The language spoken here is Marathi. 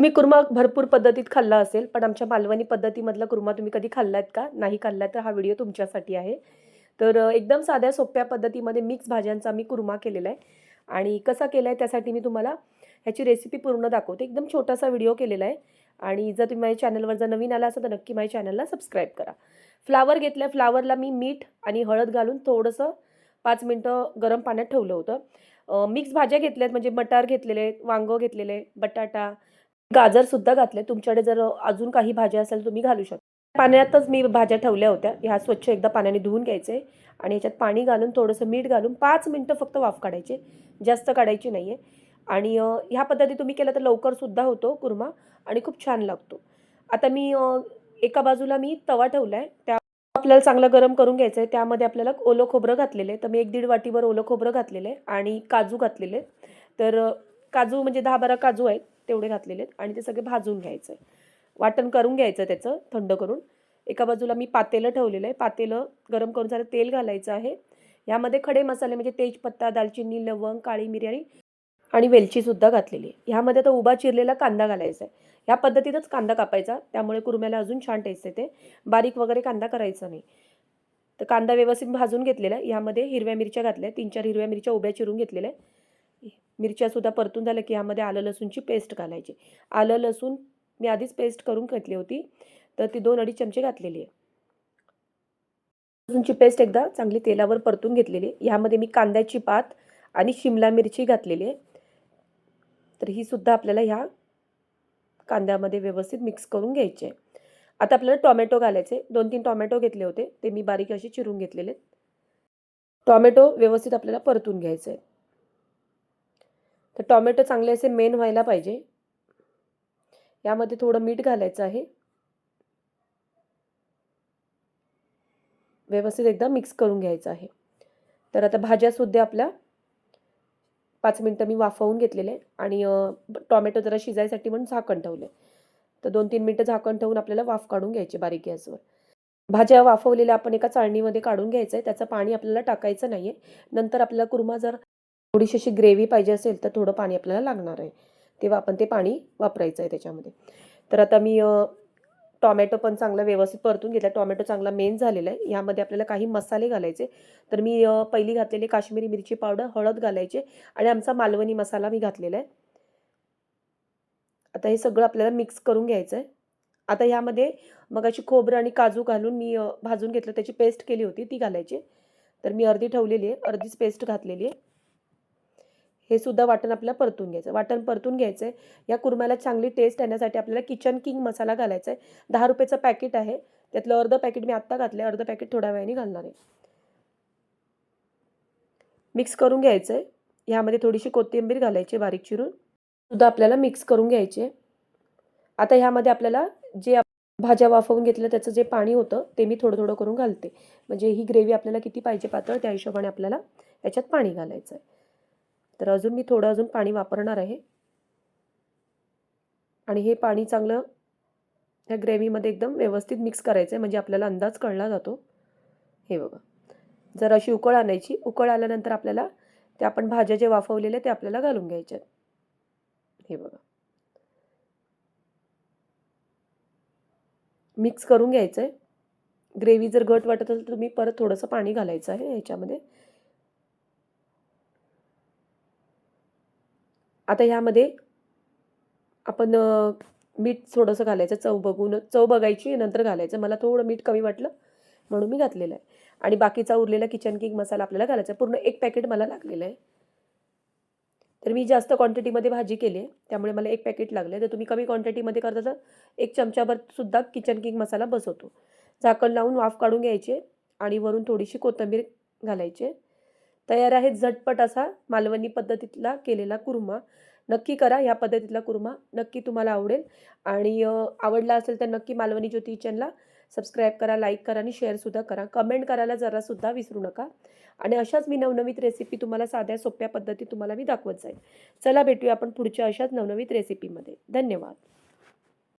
तुम्ही कुर्मा भरपूर पद्धतीत खाल्ला असेल पण आमच्या मालवणी पद्धतीमधला कुर्मा तुम्ही कधी खाल्लात का? नाही खाल्लात तर हा व्हिडिओ तुमच्यासाठी आहे. तर एकदम साध्या सोप्या पद्धतीमध्ये मिक्स भाज्यांचा मी कुर्मा केलेला आहे. आणि कसा केला आहे त्यासाठी मी तुम्हाला ह्याची रेसिपी पूर्ण दाखवते. एकदम छोटासा व्हिडिओ केलेला आहे. आणि जर तुम्ही माझ्या चॅनलवर जर नवीन आला असाल तर नक्की माझ्या चॅनलला सबस्क्राईब करा. फ्लावर घेतलं आहे फ्लावरला मी मीठ आणि हळद घालून थोडंसं पाच मिनटं गरम पाण्यात ठेवलं होतं. मिक्स भाज्या घेतल्या आहेत म्हणजे मटार घेतलेले आहेत वांगं घेतलेले आहे गाजर सुद्धा घातले तुमच्याकडे जर अजून काही भाज्या असेल तुम्ही घालू शकता. पाण्यातच मी भाज्या ठेवल्या होत्या. ह्या स्वच्छ एकदा पाण्याने धुवून घ्यायचे आणि ह्याच्यात पाणी घालून थोडंसं मीठ घालून पाच मिनटं फक्त वाफ काढायचे. जास्त काढायची नाही आहे आणि ह्या पद्धती तुम्ही केलं तर लवकरसुद्धा होतो कुर्मा आणि खूप छान लागतो. आता मी एका बाजूला मी तवा ठेवला आहे त्या आपल्याला चांगलं गरम करून घ्यायचं आहे त्यामध्ये आपल्याला ओलं खोबरं घातलेलं आहे. तर मी एक दीड वाटीवर ओलं खोबरं घातलेलं आहे आणि काजू घातलेले तर काजू म्हणजे दहा बारा काजू आहेत. तेवढे घातलेले आहेत आणि ते सगळे भाजून घ्यायचं आहे वाटण करून घ्यायचं त्याचं थंड करून. एका बाजूला मी पातेलं ठेवलेलं आहे. पातेलं गरम करून झालं तेल घालायचं आहे. यामध्ये खडे मसाले म्हणजे तेजपत्ता दालचिनी लवंग काळी मिरी आणि आणि वेलचीसुद्धा घातलेली आहे. ह्यामध्ये आता उभा चिरलेला कांदा घालायचा आहे. ह्या पद्धतीतच कांदा कापायचा त्यामुळे कुरम्याला अजून छान टेस्ट येते. बारीक वगैरे कांदा करायचा नाही. तर कांदा व्यवस्थित भाजून घेतलेला आहे. ह्यामध्ये हिरव्या मिरच्या घातल्या तीन चार हिरव्या मिरच्या उभ्या चिरून घेतलेल्या आहे मिरच्यासुद्धा परतून झाल्या की ह्यामध्ये आलं लसूणची पेस्ट घालायची. आलं लसूण मी आधीच पेस्ट करून घेतली होती. तर ती दोन अडीच चमचे घातलेली आहे. लसूणची पेस्ट एकदा चांगली तेलावर परतून घेतलेली आहे. ह्यामध्ये मी कांद्याची पात आणि शिमला मिरची घातलेली आहे. तर ही सुद्धा आपल्याला ह्या कांद्यामध्ये व्यवस्थित मिक्स करून घ्यायचे आहे. आता आपल्याला टॉमॅटो घालायचे दोन तीन टॉमॅटो घेतले होते. ते मी बारीक असे चिरून घेतलेले आहेत. टॉमॅटो व्यवस्थित आपल्याला परतून घ्यायचे आहेत तर टॉमॅटो चांगले असे मेन व्हायला पाहिजे. यामध्ये थोडं मीठ घालायचं आहे. व्यवस्थित एकदा मिक्स करून घ्यायचं आहे. तर आता भाज्यासुद्धा आपल्या पाच मिनटं मी वाफवून घेतलेले आणि टॉमॅटो जरा शिजायसाठी म्हणून झाकण ठेवले. तर दोन तीन मिनटं झाकण ठेवून आपल्याला वाफ काढून घ्यायची बारीक गॅसवर. भाज्या वाफवलेल्या आपण एका चाळणीमध्ये काढून घ्यायचं आहे त्याचं पाणी आपल्याला टाकायचं नाही आहे नंतर आपल्याला कुर्मा जर थोडीशी अशी ग्रेव्ही पाहिजे असेल तर थोडं पाणी आपल्याला लागणार आहे. तेव्हा आपण ते पाणी वापरायचं आहे त्याच्यामध्ये. तर आता मी टॉमॅटो पण चांगला व्यवस्थित परतून घेतला. टॉमॅटो चांगला मेन झालेला आहे. यामध्ये आपल्याला काही मसाले घालायचे. तर मी पहिली घातलेली काश्मीरी मिरची पावडर हळद घालायचे आणि आमचा मालवणी मसाला मी घातलेला आहे. आता हे सगळं आपल्याला मिक्स करून घ्यायचं आहे. आता ह्यामध्ये मग अशी खोबरं आणि काजू घालून मी भाजून घेतलं. त्याची पेस्ट केली होती ती घालायची. तर मी अर्धी ठेवलेली आहे. अर्धीच पेस्ट घातलेली आहे. हे सुद्धा वाटण आपल्याला परतून घ्यायचं वाटण परतून घ्यायचं आहे या कुर्म्याला चांगली टेस्ट येण्यासाठी आपल्याला किचन किंग मसाला घालायचा आहे दहा रुपयाचं पॅकेट आहे. त्यातलं अर्धं पॅकेट मी आत्ता घातलं आहे अर्धं पॅकेट थोड्या वेळाने घालणार आहे. मिक्स करून घ्यायचं आहे ह्यामध्ये थोडीशी कोथिंबीर घालायची बारीक चिरून. सुद्धा आपल्याला मिक्स करून घ्यायचे आता ह्यामध्ये आपल्याला जे भाज्या वाफवून घेतलं त्याचं जे पाणी होतं ते मी थोडं थोडं करून घालते. म्हणजे ही ग्रेव्ही आपल्याला किती पाहिजे पातळ त्या हिशोबाने आपल्याला याच्यात पाणी घालायचं आहे तर अजून मी थोडं अजून पाणी वापरणार आहे. आणि हे पाणी चांगलं ह्या ग्रेव्हीमध्ये एकदम व्यवस्थित मिक्स करायचं आहे म्हणजे आपल्याला अंदाज कळला जातो. हे बघा. जर अशी उकळ आणायची उकळ आल्यानंतर आपल्याला ते आपण भाज्या जे वाफवलेले ते आपल्याला घालून घ्यायच्या आहेत. हे बघा. मिक्स करून घ्यायचं आहे ग्रेव्ही जर घट वाटत असेल तर तुम्ही परत थोडंसं पाणी घालायचं आहे ह्याच्यामध्ये आता ह्यामध्ये आपण मीठ थोडंसं घालायचं चव बघून चव बघायची नंतर घालायचं. मला थोडं मीठ कमी वाटलं म्हणून मी घातलेलं आहे. आणि बाकीचा उरलेला किचन किंग मसाला आपल्याला घालायचा आहे. पूर्ण एक पॅकेट मला लागलेलं आहे. तर मी जास्त क्वांटिटीमध्ये भाजी केली आहे. त्यामुळे मला एक पॅकेट लागले तर तुम्ही कमी क्वांटिटीमध्ये करता तर एक चमचाभर सुद्धा किचन किंग मसाला बसवतो. झाकण लावून वाफ काढून घ्यायचे आणि वरून थोडीशी कोथिंबीर घालायचे तयार आहे झटपट असा मालवणी पद्धतीतला केलेला कुर्मा. नक्की करा ह्या पद्धतीतला कुर्मा नक्की तुम्हाला आवडेल. आणि आवडला असेल तर नक्की मालवणी ज्योती किचनला सबस्क्राईब करा लाईक करा आणि शेअरसुद्धा करा. कमेंट करायला जरासुद्धा विसरू नका. आणि अशाच मी नवनवीन रेसिपी तुम्हाला साध्या सोप्या पद्धती तुम्हाला मी दाखवत जाईल चला भेटूया आपण पुढच्या अशाच नवनवीन रेसिपीमध्ये. धन्यवाद.